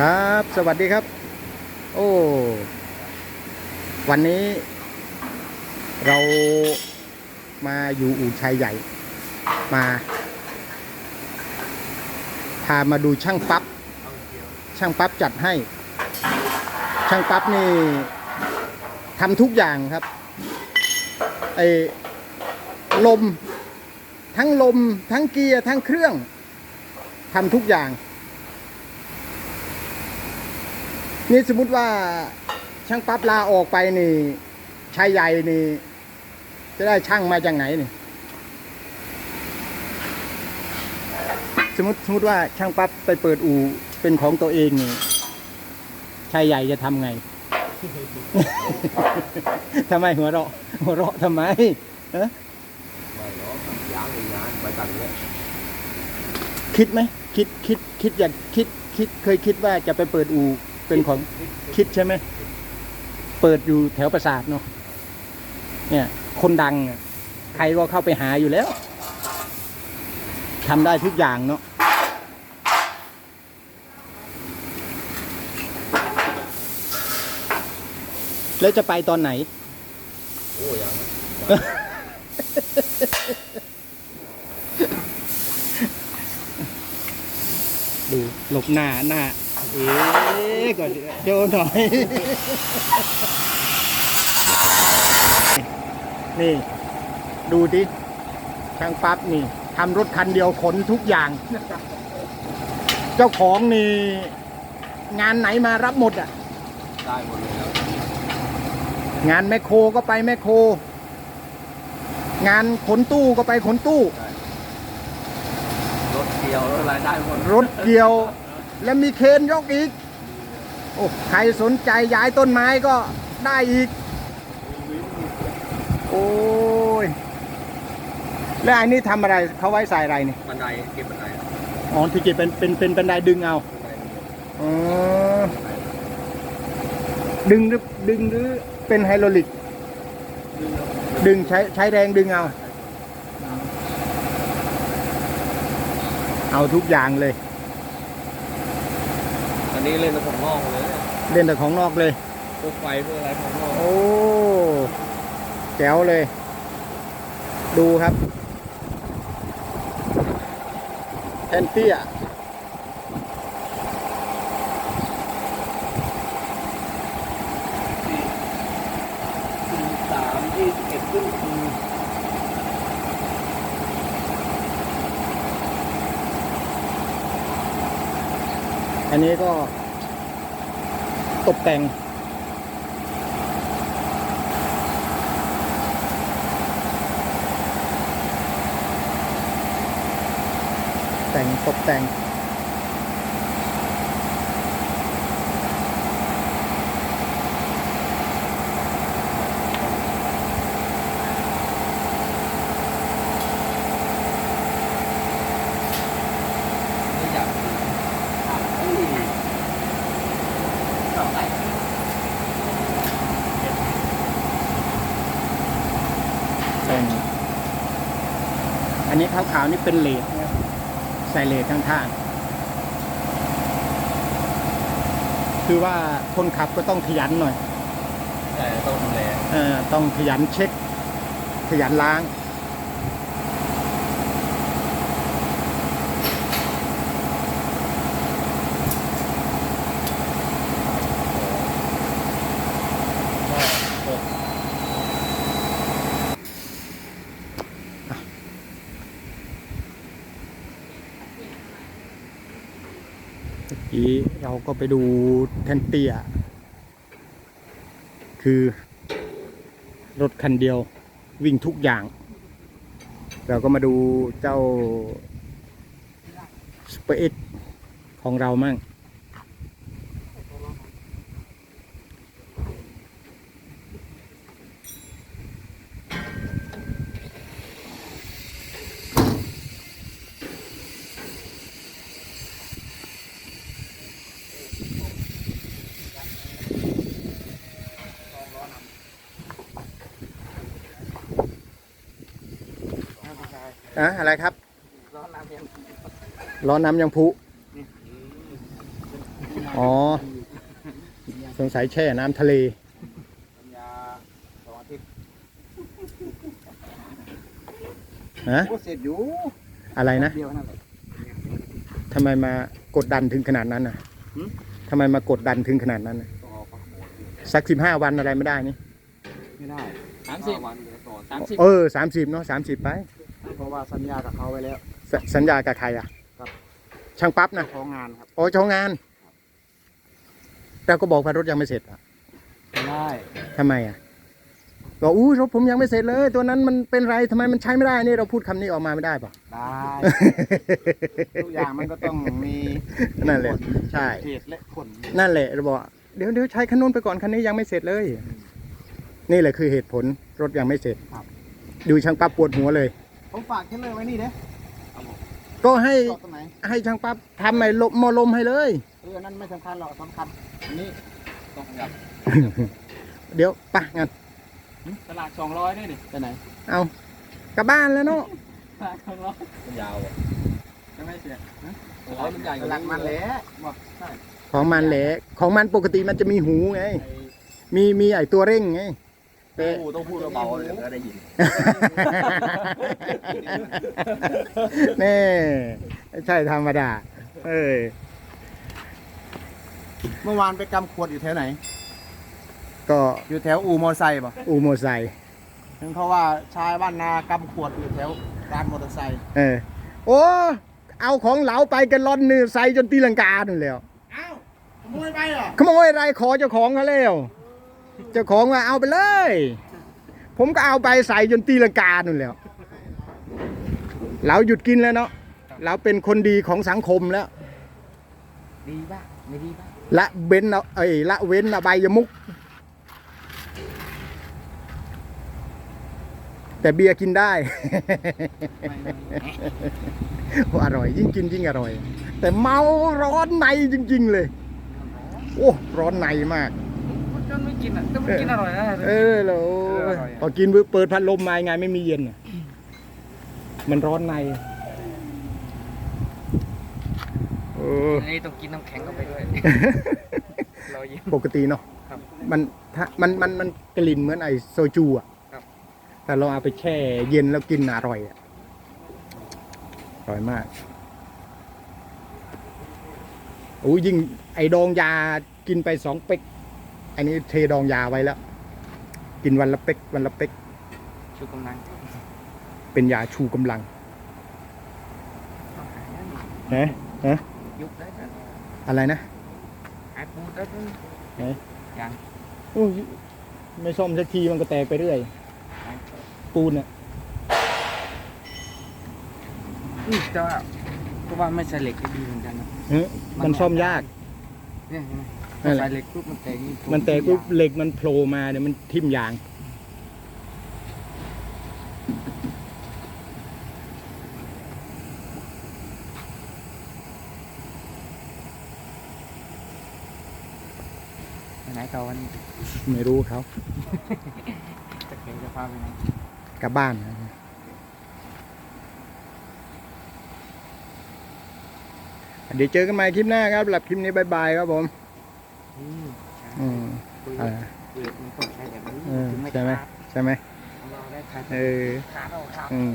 ครับ สวัสดีครับ โอ้ วันนี้ เรามาอยู่อู่ชัยใหญ่ มา พามาดูช่างปั๊บ ช่างปั๊บจัดให้ ช่างปั๊บนี่ทำทุกอย่างครับ ไอ ลม ทั้งลม ทั้งเกียร์ ทั้งเครื่องทำทุกอย่าง นี่สมมติว่าช่างปั๊บลาออกไปนี่ชายใหญ่นี่ จะได้ช่างมาจากไหนนี่ สมมติสมมติว่าช่างปั๊บไปเปิดอู่เป็นของตัวเองนี่ชายใหญ่จะทำไงทำไมหัวเราะหัวเราะทำไมเอ๊ะางงานไปตังเนี้ยคิดไหมคิดคิดคิดอยากคิดคิดเคยคิดว่าจะไปเปิดอู่เป็นของคิดใช่ไหมเปิดอยู่แถวปราสาทเนาะเนี่ย คนดังใครก็เข้าไปหาอยู่แล้วทำได้ทุกอย่างเนาะแล้วจะไปตอนไหน โอ้ยัง ดูหลบหน้าหน้า เอ๊ะก่อนเดี๋ยวหน่อย นี่ ดูดิช่างปั๊บนี่ทำรถคันเดียวขนทุกอย่าง เจ้าของนี่ งานไหนมารับหมดอะ ได้หมดเลยครับงานแมคโครก็ไปแมคโครงานขนตู้ก็ไปขนตู้รถเกี่ยวรถอะไรได้หมดรถเกี่ยว และมีเคนยกอีก โอ้ใครสนใจย้ายต้นไม้ก็ได้อีก โอ้ย แล้วอันนี้ทำอะไรเขาไว้ใส่อะไรนี่บันไดเก็บบันไดอ๋อที่เก็บเป็นเป็นเป็นบันไดดึงเอาบันไดอ๋อดึงหรือดึงหรือเป็นไฮดรอลิก ดึงใช้ใช้แรงดึงเอา เอาทุกอย่างเลย อันนี้เล่นของนอกเลยเล่นแต่ของนอกเลย พวกไฟพวกอะไรของนอกโอ้ แจ๋วเลย ดูครับแทนเตี้ยสามยี่สิบเอ็ดขึ้นอั อันนี้ก็ตกแต่ง แต่งตกแต่ง ไม่อยากเฮ้ยสองไหน แต่ง อั นนี้ขาวๆนี่เป็นเลดนะครับใส่เลดข้างๆคือว่าคนขับก็ต้องขยันหน่อย แต่ต้องดูแล เอ่อต้องขยันเช็ค ขยันล้าง กี้เราก็ไปดูแทนเตียคือ รถคันเดียววิ่งทุกอย่าง เราก็มาดูเจ้าสเปรดของเรามั่ง อะอะไรครับ ร้อนน้ำเย็นร้อนน้ำยังพุอ๋อ สงสัยแช่น้ำทะเลสัญญาสองอาทิตย์ฮะก็เสร็จอยู่อะไรนะเดียวนั่นแหละทำไมมากดดันถึงขนาดนั้นน่ะหืมทำไมมากดดันถึงขนาดนั้นน่ะต้องเอาพักผ่อนสักสิบห้าวันอะไรไม่ได้นี่ ไม่ได้สามสิบห้วันเดี๋ยวต่อสามสิบเออสามสิบเนาะสามสิบไป เพราะว่าสัญญากับเขาไว้แล้ว สสัญญากับใครอะครับ ช่างปั๊บนะ ของงานครับโอ้เจ้างาน แต่ก็บอกว่ารถยังไม่เสร็จอะไม่ได้ทำไมอะบอกอู้รถผมยังไม่เสร็จเลย ตัวนั้นมันเป็นไรทำไมมันใช้ไม่ได้นี่เราพูดคำนี้ออกมาไม่ได้ป่ะ ได้ ทุกอย่างมันก็ต้องมีนั่นแหละ ใช่ เหตุและผลนั่นแหละเราบอกเดี๋ยวเดี๋ยวใช้คันนู้นไปก่อนคันนี้ยังไม่เสร็จเลย นี่แหละคือเหตุผลรถยังไม่เสร็จ ดูช่างปั๊บปวดหัวเลย ผมฝากแค่เลยไว้นี่เด้ก็ให้จอดตรงไหนให้ช่างปั๊บทำไอ้ลมหมอลมให้เลย เอออันนั้นไม่สำคัญหรอกสำคัญอันนี้ต้องขยับเดี๋ยวไปะงั้นตลาดสองร้อยด้วยดิไปไหนเอากลับบ้านแล้วเนาะตลาดสองร้อยยาวอะยังไม่เสร็จนะสองร้อยมันใหญ่กว่าหลักมันแหละบอกใช่ของมันแหละของมันปกติมันจะมีหูไง ไอ้มีมีไอ้ตัวเร่งไง แต่พูดต้องพูดเบาๆเลยก็ได้ยินแน่ไม่ใช่ธรรมดา เอ้ยเมื่อวานไปกำขวดอยู่แถวไหน ก็อยู่แถวอู่มอเตอร์ไซค์ป่ะอูโมอไซค์เพราะว่าชายบ้านนากำขวดอยู่แถวร้านมอเตอร์ไซค์เออ โอ้ เอาของเหลาไปกันล่อนนือใส่จนตีลังกาหนึ่งแล้วอ้าวขโมยไปเหรอขโมยอะไรขอเจ้าของเขาแล้ว เจ้าของว่าเอาไปเลย ผมก็เอาไปใส่จนตีลังกาหนึ่งแล้ว เราหยุดกินแล้วเนาะเราเป็นคนดีของสังคมแล้ว ดีบ้างไม่ดีบ้างละเว้นเอาเอ้ยละเว้นอบายมุก แต่เบียร์กินได้ไม่ไม่ไม่โอ้อร่อย ยิ่งกินยิ่งอร่อย แต่เมาร้อนในจริง ๆ เลย โอ้ ร้อนในมากมัน จนไม่กินอะแต่มันกินอร่อยนะเออแล้วเอออร่อยอะพอกินปุ๊บเปิดพัดลมมาไงไม่มีเย็นอะมันร้อนในเอออันนี้ต้องกินน้ำแข็งเข้าไปด้วยรอยยิ้มปกติเนาะครับมันถ้ามันมันมันกลิ่นเหมือนไอโซจูอะครับแต่เราเอาไปแช่เย็นแล้วกินอร่อยอะอร่อยมากโอ้ยยิ่งไอดองยากินไปสองเป๊ก อันนี้เทดองยาไว้แล้ว กินวันละเป๊กวันละเป๊กชูกำลังเป็นยาชูกำลังต้องหาเงินฮะฮะยุบได้นะอะไรนะหาปูได้ด้วยไหนยังอุ้ยไม่ซ่อมสักทีมันก็แตกไปเรื่อย ปูนอะอืมแต่ว่าก็ว่าไม่ใส่เหล็กก็ดีเหมือนกันนะเฮ้ยมันซ่อมยากเนี่ยเห็ นไหมนั่นแหละใส่เหล็กปุ๊บมันแตกนี่มันแตกปุ๊บเหล็กมันโผล่มาเนี่ยมันทิ่มยาง ไปไหนต่อวันนี้ไม่รู้เขาจะเข็นจะพาไปไหนกลับบ้านเดี๋ยวเจอกันใหม่คลิปหน้าครับสำหรับคลิปนี้บายบายครับผม อืมใช่อืมปืนอ่าปืนมันต้องใช้แบบนี้เออถึงไม่ใช่ไหมขาดใช่ไหมของเราได้ขาดเออขาดเอาขาดอืม